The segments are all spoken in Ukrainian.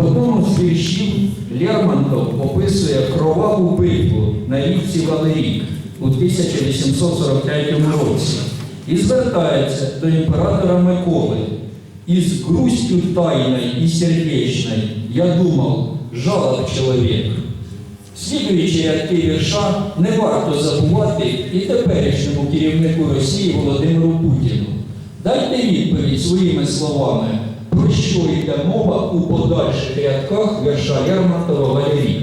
одному з віршів Лермонтов описує кроваву битву на річці Валерік у 1843 році і звертається до імператора Миколи. Із грустью тайной и сердечной я думав, жалоб чоловік. Слідуючи рядки вірша, не варто забувати і теперішньому керівнику Росії Володимиру Путіну. Дайте відповідь своїми словами, про що йде мова у подальших рядках вірша Лермонтова Валерік.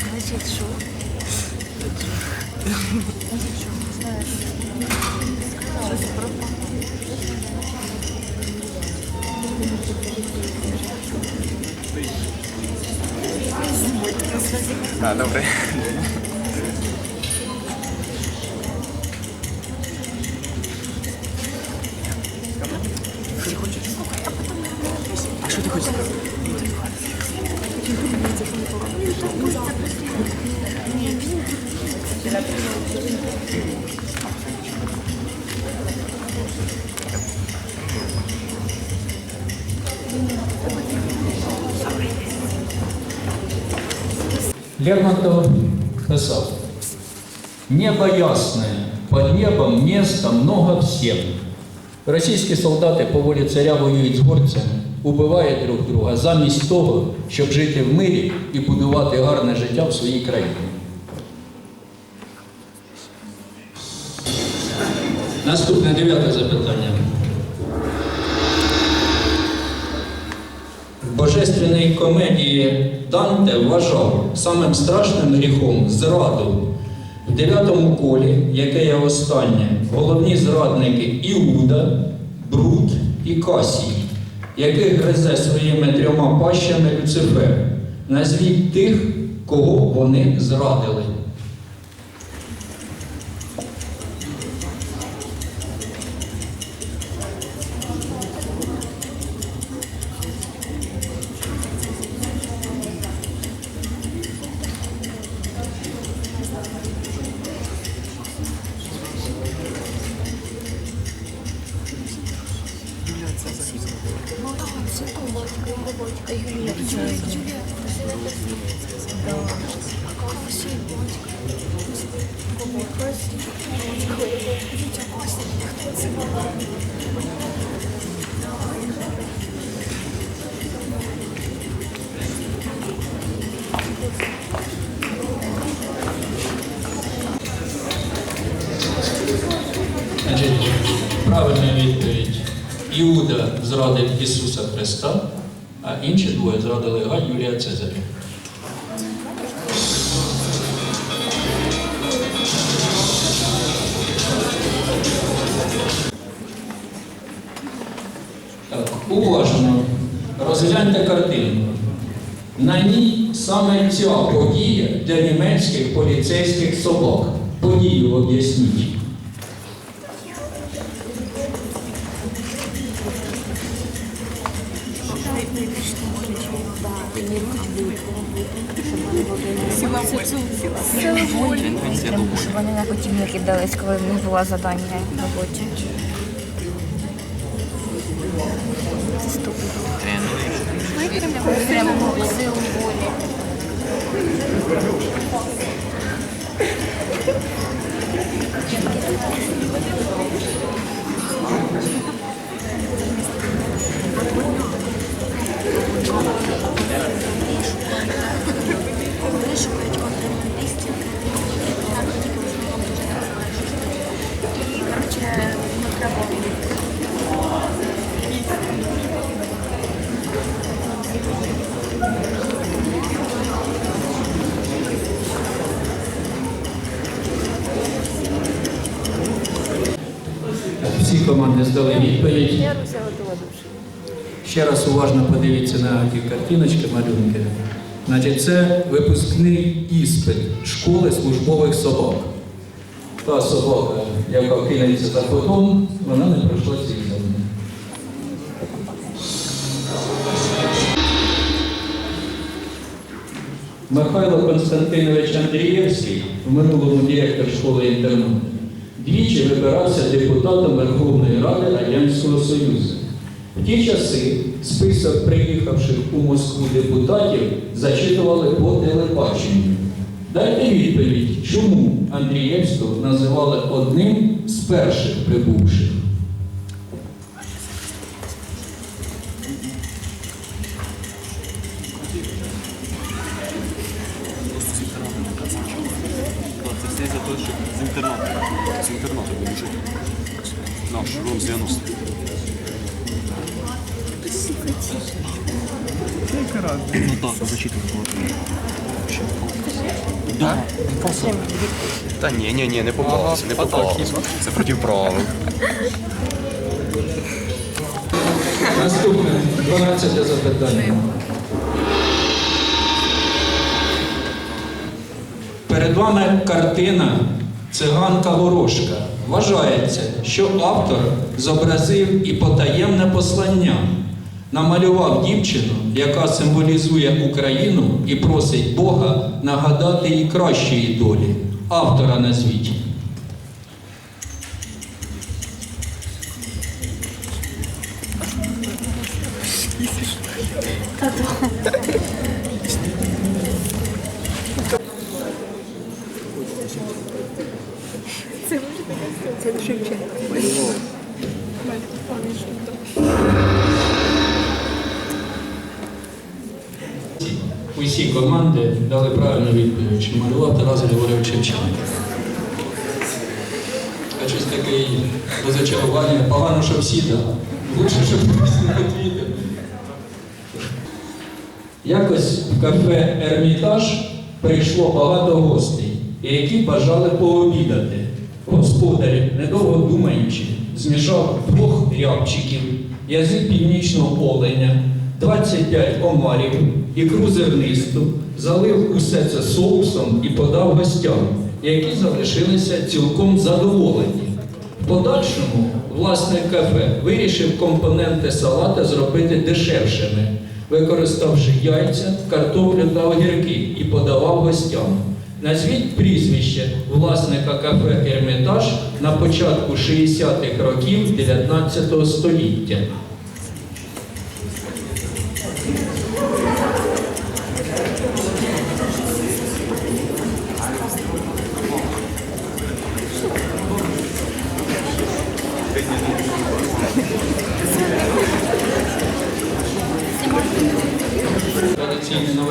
Значить, що? А, добре. Лермонтов писав, «Небо ясное, под небом места много всем». Російські солдати по волі царя воюють з горцями, убивають друг друга замість того, щоб жити в мирі і будувати гарне життя в своїй країні. Наступне дев'яте запитання. В божественній комедії Данте вважав самим страшним гріхом зраду. В дев'ятому колі, яке є останнє, головні зрадники Іуда, Брут і Касій, яких гризе своїми трьома пащами Люцифер. Назвіть тих, кого вони зрадили. Відповідь. Іуда зрадив Ісуса Христа, а інші двоє зрадили Галь Юлія Цезаря. Так, уважно. Розгляньте картинку. На ній саме ця подія для німецьких поліцейських собак. Подію об'ясніть. Щоб вони на потім не кидались, коли в них було завдання робоче. Прямо Всі команди здали відповідь. Ще раз уважно подивіться на ті картиночки, малюнки. Значить, це випускний іспит школи службових собак. Та собака, яка кинеться за фотом, вона не пройшла ці екзамени. Михайло Константинович Андрієвський, в минулому директор школи інтернату, двічі вибирався депутатом Верховної Ради Радянського Союзу. В ті часи список приїхавших у Москву депутатів зачитували по телебаченню. Дайте відповідь, чому Андрієвського називали одним з перших прибувших. З інтернату. З інтернату жив. Наш ром з 90. Ну так, зачитывай було. Да, Та ні, ні, ні, не попався, не попався. Це проти правил. Наступне 12 запитання. Перед вами картина Циганка Ворожка. Вважається, що автор зобразив і потаємне послання. Намалював дівчину, яка символізує Україну і просить Бога нагадати їй кращої долі. Автора назвіть. Це Шевченко. Дали правильну відповідь, що малював Тарас Григорьович Шевченко. А щось таке і розочарування. Погано, що всі дали. Лучше, щоб хтось не відповідав. Якось в кафе Ермітаж прийшло багато гостей, які бажали пообідати. Господар, недовго думаючи, змішав двох рябчиків, язик північного оленя, 25 омарів, ікру зернисту, залив усе це соусом і подав гостям, які залишилися цілком задоволені. В подальшому власник кафе вирішив компоненти салата зробити дешевшими, використавши яйця, картоплю та огірки і подавав гостям. Назвіть прізвище власника кафе Ермітаж на початку 60-х років 19 століття.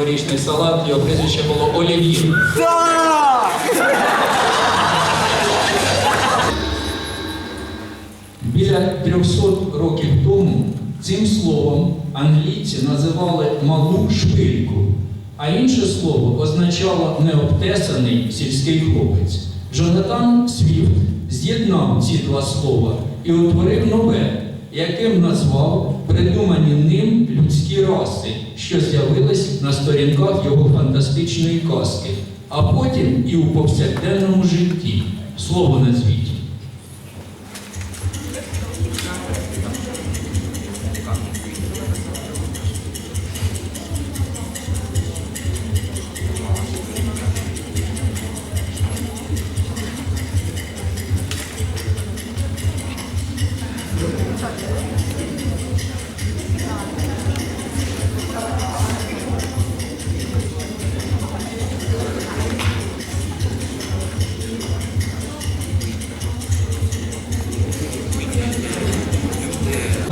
Новорічний салат, його прізвище було Олів'є. Біля 300 років тому цим словом англійці називали малу шпильку, а інше слово означало необтесаний сільський хлопець. Джонатан Свіфт з'єднав ці два слова і утворив нове, яким назвав придумані ним людські раси, що з'явились на сторінках його фантастичної казки, а потім і у повсякденному житті. Слово назвіть.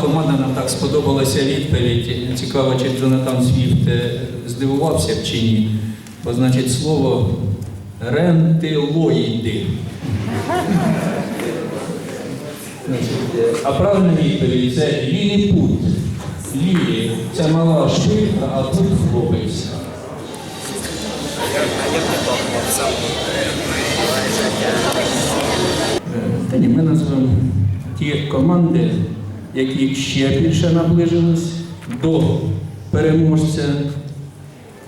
Команда нам так сподобалася відповідь. Цікаво, чи Джонатан Свіфт е, здивувався чи ні. Бо значить слово рентилоїди. Значить, е, А правильна відповідь це ліліпут. Лілі це мала шпилька, а тут хлопець. Та ні, ми назвемо ті команди, які ще більше наближились до переможця,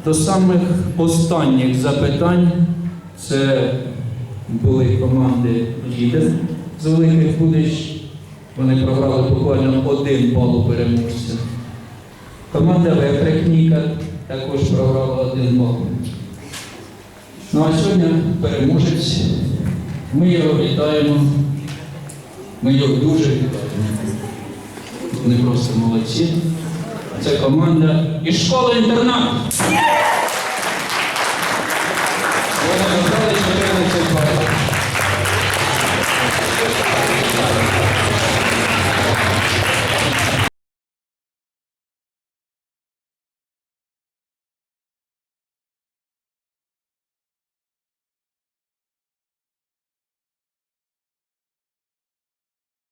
до самих останніх запитань. Це були команди лідер з великих будищ. Вони програли буквально один бал у переможця. Команда Вепрекніка також програла один бал. Ну а сьогодні переможець. Ми його вітаємо. Ми його дуже вітаємо. Вони просто молодці. Це команда із школи інтернату.